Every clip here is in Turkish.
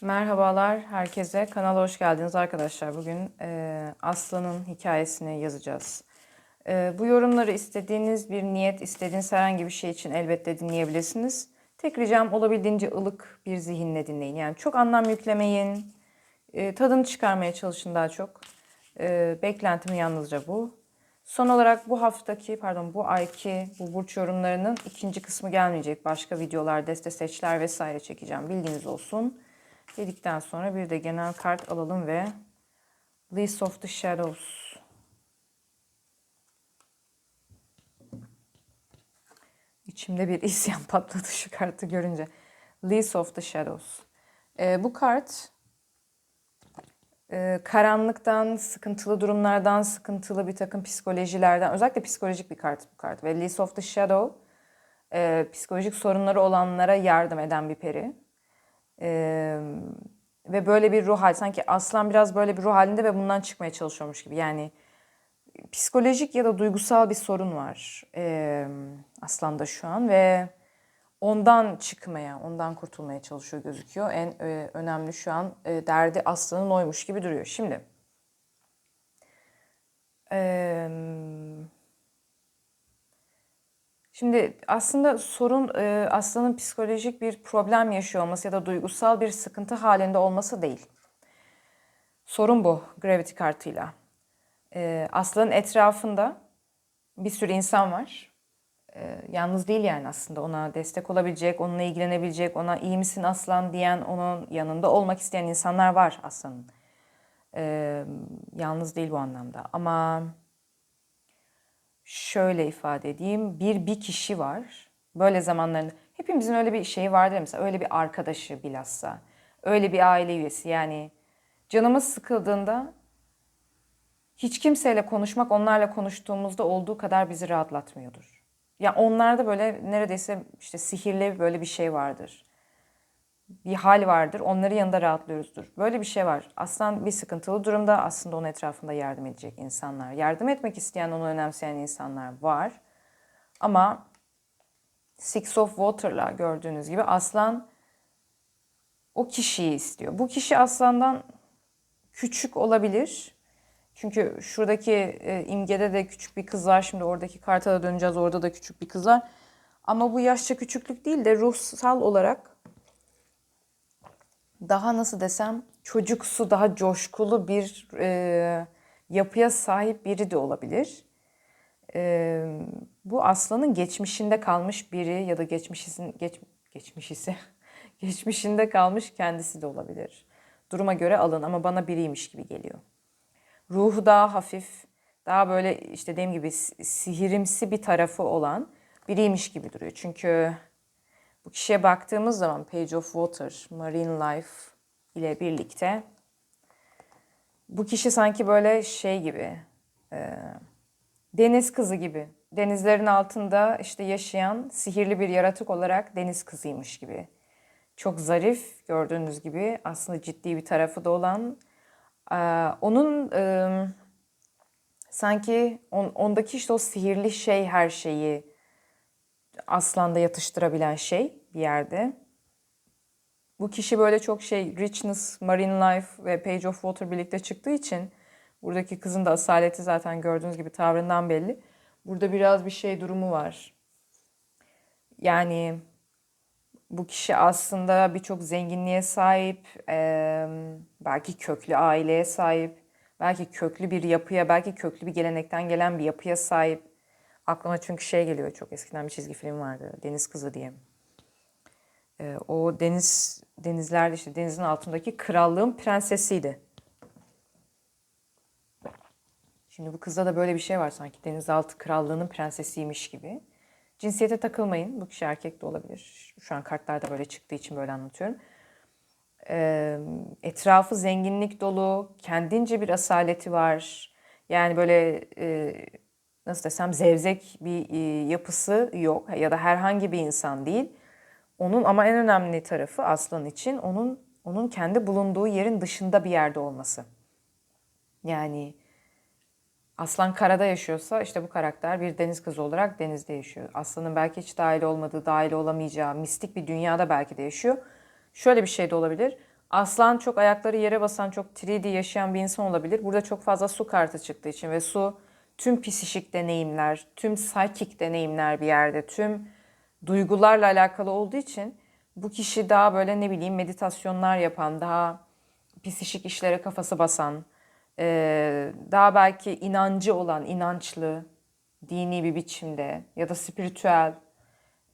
Merhabalar herkese. Kanala hoş geldiniz arkadaşlar. Bugün e, Aslan'ın hikayesini yazacağız. E, bu yorumları istediğiniz bir niyet, istediğiniz herhangi bir şey için elbette dinleyebilirsiniz. Tek ricam olabildiğince ılık bir zihinle dinleyin. Yani çok anlam yüklemeyin. E, tadını çıkarmaya çalışın daha çok. E, beklentim yalnızca bu. Son olarak bu haftaki, pardon bu ayki bu burç yorumlarının ikinci kısmı gelmeyecek. Başka videolar, deste seçler vesaire çekeceğim. Bilginiz olsun. Dedikten sonra bir de genel kart alalım ve Least of the Shadows. İçimde bir isyan patladı şu kartı görünce. Least of the Shadows. Ee, bu kart e, karanlıktan, sıkıntılı durumlardan, sıkıntılı bir takım psikolojilerden, özellikle psikolojik bir kart bu kart. Ve Least of the Shadow, e, psikolojik sorunları olanlara yardım eden bir peri. Ee, ve böyle bir ruh hali sanki aslan biraz böyle bir ruh halinde ve bundan çıkmaya çalışıyormuş gibi. Yani psikolojik ya da duygusal bir sorun var e, aslanda şu an ve ondan çıkmaya ondan kurtulmaya çalışıyor gözüküyor. En e, önemli şu an e, derdi aslanın oymuş gibi duruyor. Şimdi eee Şimdi aslında sorun e, aslanın psikolojik bir problem yaşıyor olması ya da duygusal bir sıkıntı halinde olması değil. Sorun bu Gravity kartıyla. E, aslanın etrafında bir sürü insan var. E, yalnız değil yani aslında ona destek olabilecek, onunla ilgilenebilecek, ona iyi misin aslan diyen, onun yanında olmak isteyen insanlar var aslanın. E, yalnız değil bu anlamda ama şöyle ifade edeyim. Bir bir kişi var. Böyle zamanlarında hepimizin öyle bir şeyi vardır mesela öyle bir arkadaşı bilhassa. Öyle bir aile üyesi yani canımız sıkıldığında hiç kimseyle konuşmak onlarla konuştuğumuzda olduğu kadar bizi rahatlatmıyordur. Ya onlarda böyle neredeyse işte sihirli böyle bir şey vardır bir hal vardır. Onları yanında rahatlıyoruzdur. Böyle bir şey var. Aslan bir sıkıntılı durumda aslında onun etrafında yardım edecek insanlar. Yardım etmek isteyen, onu önemseyen insanlar var. Ama Six of Water'la gördüğünüz gibi aslan o kişiyi istiyor. Bu kişi aslandan küçük olabilir. Çünkü şuradaki e, imgede de küçük bir kız var. Şimdi oradaki karta da döneceğiz. Orada da küçük bir kız var. Ama bu yaşça küçüklük değil de ruhsal olarak daha nasıl desem çocuksu, daha coşkulu bir e, yapıya sahip biri de olabilir. E, bu aslanın geçmişinde kalmış biri ya da geçmişisin geç, geçmişisi geçmişinde kalmış kendisi de olabilir. Duruma göre alın ama bana biriymiş gibi geliyor. Ruhu daha hafif, daha böyle işte dediğim gibi sihirimsi bir tarafı olan biriymiş gibi duruyor. Çünkü bu kişiye baktığımız zaman Page of Water, Marine Life ile birlikte bu kişi sanki böyle şey gibi, e, deniz kızı gibi. Denizlerin altında işte yaşayan sihirli bir yaratık olarak deniz kızıymış gibi. Çok zarif gördüğünüz gibi aslında ciddi bir tarafı da olan. E, onun e, sanki on, ondaki işte o sihirli şey her şeyi aslanda yatıştırabilen şey bir yerde. Bu kişi böyle çok şey richness, marine life ve page of water birlikte çıktığı için buradaki kızın da asaleti zaten gördüğünüz gibi tavrından belli. Burada biraz bir şey durumu var. Yani bu kişi aslında birçok zenginliğe sahip, belki köklü aileye sahip, belki köklü bir yapıya, belki köklü bir gelenekten gelen bir yapıya sahip. Aklıma çünkü şey geliyor çok eskiden bir çizgi film vardı. Deniz Kızı diye. Ee, o deniz denizlerde işte denizin altındaki krallığın prensesiydi. Şimdi bu kızda da böyle bir şey var sanki denizaltı krallığının prensesiymiş gibi. Cinsiyete takılmayın. Bu kişi erkek de olabilir. Şu an kartlarda böyle çıktığı için böyle anlatıyorum. Ee, etrafı zenginlik dolu, kendince bir asaleti var. Yani böyle e, nasıl desem zevzek bir e, yapısı yok ya da herhangi bir insan değil. Onun ama en önemli tarafı aslan için onun onun kendi bulunduğu yerin dışında bir yerde olması. Yani aslan karada yaşıyorsa işte bu karakter bir deniz kızı olarak denizde yaşıyor. Aslanın belki hiç dahil olmadığı, dahil olamayacağı mistik bir dünyada belki de yaşıyor. Şöyle bir şey de olabilir. Aslan çok ayakları yere basan, çok 3D yaşayan bir insan olabilir. Burada çok fazla su kartı çıktığı için ve su tüm psişik deneyimler, tüm psychic deneyimler bir yerde, tüm duygularla alakalı olduğu için bu kişi daha böyle ne bileyim meditasyonlar yapan, daha psişik işlere kafası basan, eee, daha belki inancı olan, inançlı, dini bir biçimde ya da spiritüel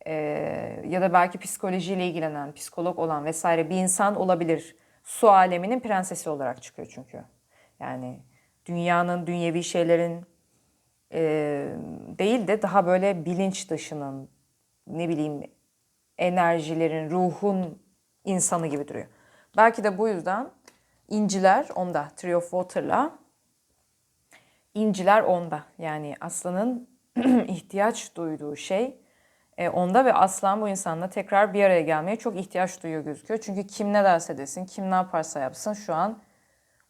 eee, ya da belki psikolojiyle ilgilenen, psikolog olan vesaire bir insan olabilir. Su aleminin prensesi olarak çıkıyor çünkü. Yani dünyanın, dünyevi şeylerin eee, değil de daha böyle bilinç dışının, ne bileyim enerjilerin, ruhun insanı gibi duruyor. Belki de bu yüzden inciler onda, Tree of Water'la inciler onda. Yani aslanın ihtiyaç duyduğu şey e, onda ve aslan bu insanla tekrar bir araya gelmeye çok ihtiyaç duyuyor gözüküyor. Çünkü kim ne derse desin, kim ne yaparsa yapsın şu an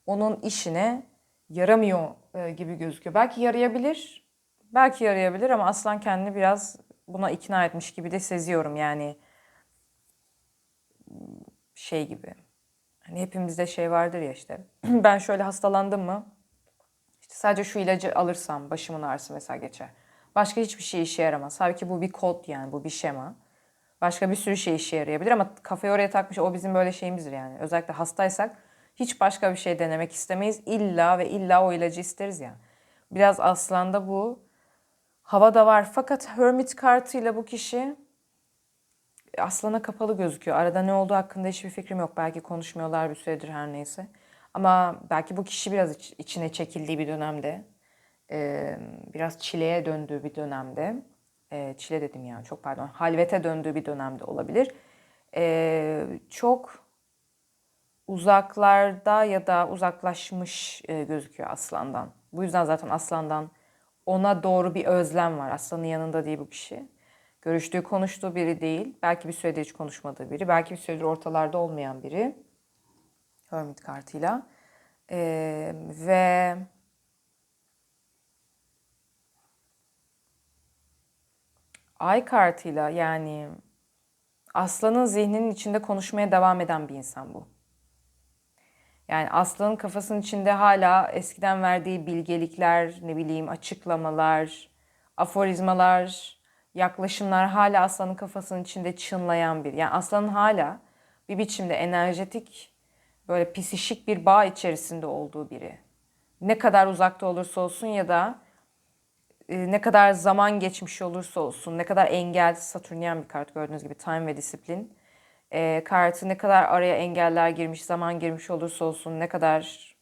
onun işine yaramıyor e, gibi gözüküyor. Belki yarayabilir, belki yarayabilir ama aslan kendini biraz buna ikna etmiş gibi de seziyorum yani şey gibi. Hani hepimizde şey vardır ya işte. ben şöyle hastalandım mı? İşte sadece şu ilacı alırsam başımın ağrısı mesela geçer. Başka hiçbir şey işe yaramaz. Halbuki bu bir kod yani bu bir şema. Başka bir sürü şey işe yarayabilir ama kafayı oraya takmış o bizim böyle şeyimizdir yani. Özellikle hastaysak hiç başka bir şey denemek istemeyiz. İlla ve illa o ilacı isteriz ya. Biraz aslanda bu havada var. Fakat Hermit kartıyla bu kişi aslana kapalı gözüküyor. Arada ne olduğu hakkında hiçbir fikrim yok. Belki konuşmuyorlar bir süredir her neyse. Ama belki bu kişi biraz iç- içine çekildiği bir dönemde, e, biraz çileye döndüğü bir dönemde, e, çile dedim ya çok pardon, halvete döndüğü bir dönemde olabilir. E, çok uzaklarda ya da uzaklaşmış e, gözüküyor aslandan. Bu yüzden zaten aslandan ona doğru bir özlem var. Aslanın yanında değil bu kişi. Görüştüğü, konuştuğu biri değil. Belki bir süredir hiç konuşmadığı biri. Belki bir süredir ortalarda olmayan biri. Hermit kartıyla. Ee, ve ay kartıyla yani aslanın zihninin içinde konuşmaya devam eden bir insan bu. Yani aslanın kafasının içinde hala eskiden verdiği bilgelikler, ne bileyim açıklamalar, aforizmalar, yaklaşımlar hala aslanın kafasının içinde çınlayan bir. Yani aslanın hala bir biçimde enerjetik, böyle psişik bir bağ içerisinde olduğu biri. Ne kadar uzakta olursa olsun ya da e, ne kadar zaman geçmiş olursa olsun, ne kadar engel, Satürnyen bir kart gördüğünüz gibi time ve disiplin. E, kartı ne kadar araya engeller girmiş, zaman girmiş olursa olsun, ne kadar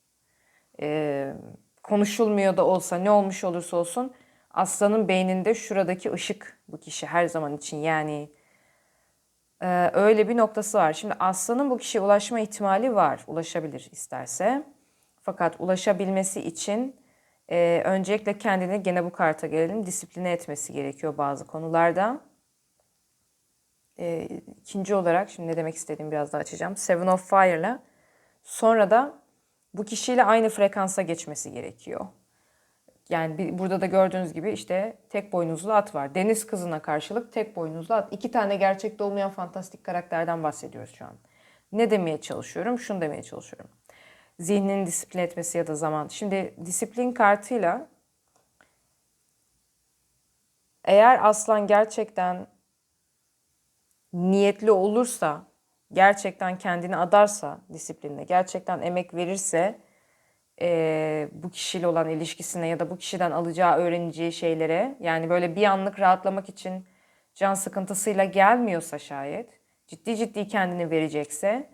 e, konuşulmuyor da olsa, ne olmuş olursa olsun aslanın beyninde şuradaki ışık bu kişi her zaman için yani e, öyle bir noktası var. Şimdi aslanın bu kişiye ulaşma ihtimali var, ulaşabilir isterse. Fakat ulaşabilmesi için e, öncelikle kendini gene bu karta gelelim disipline etmesi gerekiyor bazı konularda. E, ikinci olarak şimdi ne demek istediğimi biraz daha açacağım. Seven of Fire'la sonra da bu kişiyle aynı frekansa geçmesi gerekiyor. Yani bir, burada da gördüğünüz gibi işte tek boynuzlu at var. Deniz kızına karşılık tek boynuzlu at. İki tane gerçekte olmayan fantastik karakterden bahsediyoruz şu an. Ne demeye çalışıyorum? Şunu demeye çalışıyorum. Zihnini disiplin etmesi ya da zaman. Şimdi disiplin kartıyla eğer aslan gerçekten niyetli olursa, gerçekten kendini adarsa disiplinle, gerçekten emek verirse e, bu kişiyle olan ilişkisine ya da bu kişiden alacağı, öğreneceği şeylere yani böyle bir anlık rahatlamak için can sıkıntısıyla gelmiyorsa şayet, ciddi ciddi kendini verecekse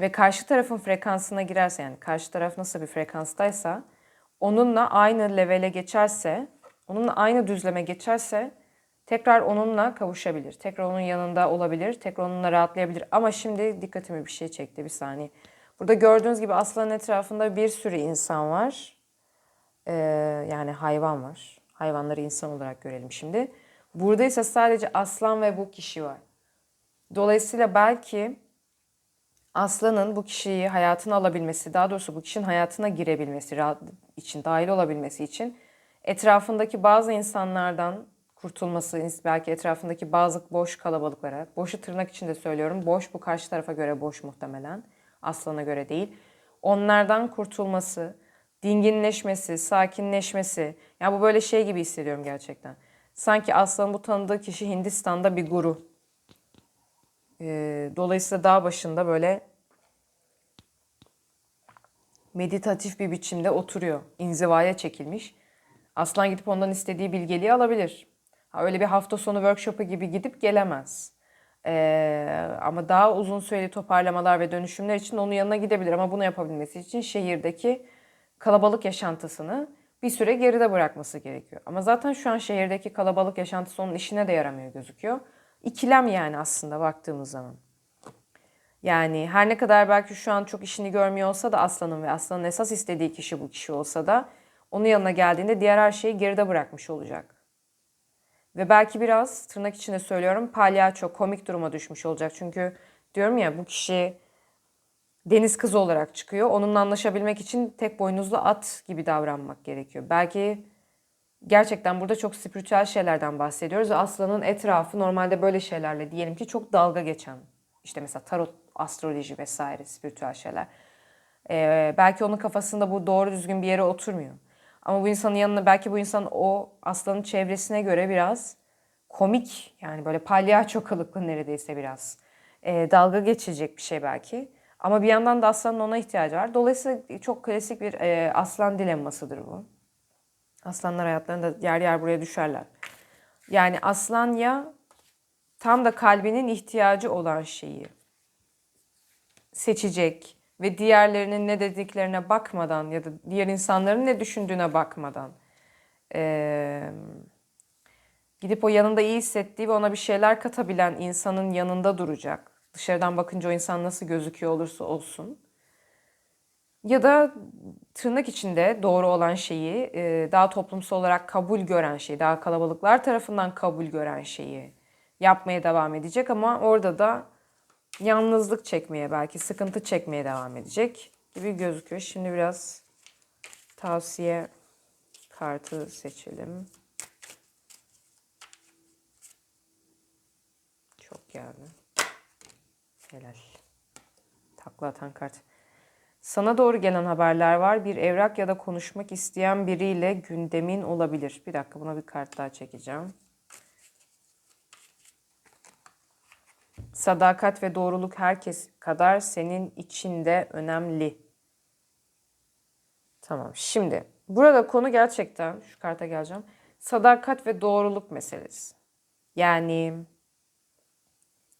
ve karşı tarafın frekansına girerse yani karşı taraf nasıl bir frekanstaysa onunla aynı levele geçerse, onunla aynı düzleme geçerse tekrar onunla kavuşabilir. Tekrar onun yanında olabilir, tekrar onunla rahatlayabilir. Ama şimdi dikkatimi bir şey çekti bir saniye. Burada gördüğünüz gibi aslanın etrafında bir sürü insan var. Ee, yani hayvan var. Hayvanları insan olarak görelim şimdi. Burada ise sadece aslan ve bu kişi var. Dolayısıyla belki aslanın bu kişiyi hayatına alabilmesi, daha doğrusu bu kişinin hayatına girebilmesi için, dahil olabilmesi için etrafındaki bazı insanlardan kurtulması, belki etrafındaki bazı boş kalabalıklara, boşu tırnak içinde söylüyorum, boş bu karşı tarafa göre boş muhtemelen, aslana göre değil. Onlardan kurtulması, dinginleşmesi, sakinleşmesi, ya bu böyle şey gibi hissediyorum gerçekten. Sanki aslanın bu tanıdığı kişi Hindistan'da bir guru. Ee, dolayısıyla dağ başında böyle meditatif bir biçimde oturuyor. İnzivaya çekilmiş. Aslan gidip ondan istediği bilgeliği alabilir. Öyle bir hafta sonu workshop'u gibi gidip gelemez. Ee, ama daha uzun süreli toparlamalar ve dönüşümler için onun yanına gidebilir. Ama bunu yapabilmesi için şehirdeki kalabalık yaşantısını bir süre geride bırakması gerekiyor. Ama zaten şu an şehirdeki kalabalık yaşantısı onun işine de yaramıyor gözüküyor. İkilem yani aslında baktığımız zaman. Yani her ne kadar belki şu an çok işini görmüyor olsa da Aslan'ın ve Aslan'ın esas istediği kişi bu kişi olsa da onun yanına geldiğinde diğer her şeyi geride bırakmış olacak. Ve belki biraz tırnak içinde söylüyorum palyaço komik duruma düşmüş olacak. Çünkü diyorum ya bu kişi deniz kızı olarak çıkıyor. Onunla anlaşabilmek için tek boynuzlu at gibi davranmak gerekiyor. Belki gerçekten burada çok spiritüel şeylerden bahsediyoruz. Aslan'ın etrafı normalde böyle şeylerle diyelim ki çok dalga geçen. işte mesela tarot, astroloji vesaire spiritüel şeyler. Ee, belki onun kafasında bu doğru düzgün bir yere oturmuyor. Ama bu insanın yanına belki bu insan o aslanın çevresine göre biraz komik yani böyle palyaço kılıklı neredeyse biraz. Ee, dalga geçecek bir şey belki. Ama bir yandan da aslanın ona ihtiyacı var. Dolayısıyla çok klasik bir e, aslan dilemmasıdır bu. Aslanlar hayatlarında yer yer buraya düşerler. Yani aslan ya tam da kalbinin ihtiyacı olan şeyi seçecek ve diğerlerinin ne dediklerine bakmadan ya da diğer insanların ne düşündüğüne bakmadan e, gidip o yanında iyi hissettiği ve ona bir şeyler katabilen insanın yanında duracak. Dışarıdan bakınca o insan nasıl gözüküyor olursa olsun. Ya da tırnak içinde doğru olan şeyi, daha toplumsal olarak kabul gören şeyi, daha kalabalıklar tarafından kabul gören şeyi yapmaya devam edecek ama orada da yalnızlık çekmeye belki sıkıntı çekmeye devam edecek gibi gözüküyor. Şimdi biraz tavsiye kartı seçelim. Çok geldi. Helal. Takla atan kart. Sana doğru gelen haberler var. Bir evrak ya da konuşmak isteyen biriyle gündemin olabilir. Bir dakika buna bir kart daha çekeceğim. Sadakat ve doğruluk herkes kadar senin içinde önemli. Tamam. Şimdi burada konu gerçekten şu karta geleceğim. Sadakat ve doğruluk meselesi. Yani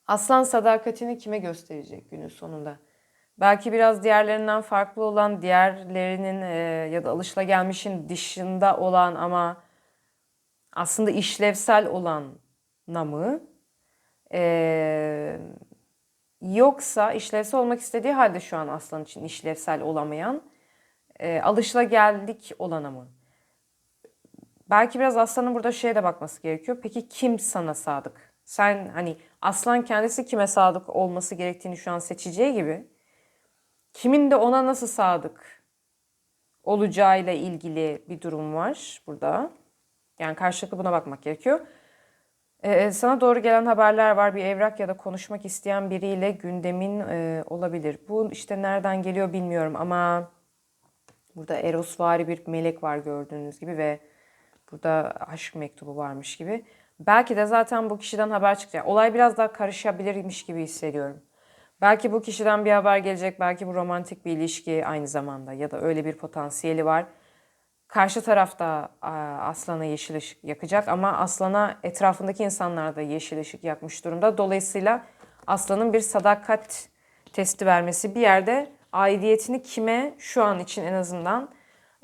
aslan sadakatini kime gösterecek günün sonunda? Belki biraz diğerlerinden farklı olan, diğerlerinin e, ya da alışılagelmişin dışında olan ama aslında işlevsel olan namı yoksa işlevsel olmak istediği halde şu an aslan için işlevsel olamayan e, alışılageldik olana mı? Belki biraz aslanın burada şeye de bakması gerekiyor. Peki kim sana sadık? Sen hani aslan kendisi kime sadık olması gerektiğini şu an seçeceği gibi kimin de ona nasıl sadık olacağıyla ilgili bir durum var burada. Yani karşılıklı buna bakmak gerekiyor. Ee, sana doğru gelen haberler var. Bir evrak ya da konuşmak isteyen biriyle gündemin e, olabilir. Bu işte nereden geliyor bilmiyorum ama burada Erosvari bir melek var gördüğünüz gibi ve burada aşk mektubu varmış gibi. Belki de zaten bu kişiden haber çıkacak. Olay biraz daha karışabilirmiş gibi hissediyorum. Belki bu kişiden bir haber gelecek, belki bu romantik bir ilişki aynı zamanda ya da öyle bir potansiyeli var. Karşı tarafta aslana yeşil ışık yakacak ama aslana etrafındaki insanlar da yeşil ışık yakmış durumda. Dolayısıyla aslanın bir sadakat testi vermesi bir yerde aidiyetini kime şu an için en azından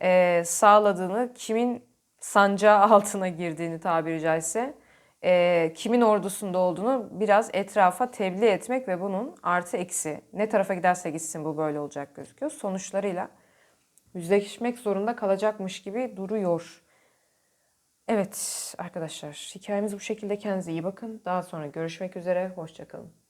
e, sağladığını, kimin sancağı altına girdiğini tabiri caizse, e, kimin ordusunda olduğunu biraz etrafa tebliğ etmek ve bunun artı eksi ne tarafa giderse gitsin bu böyle olacak gözüküyor. Sonuçlarıyla yüzleşmek zorunda kalacakmış gibi duruyor. Evet arkadaşlar hikayemiz bu şekilde kendinize iyi bakın. Daha sonra görüşmek üzere. Hoşçakalın.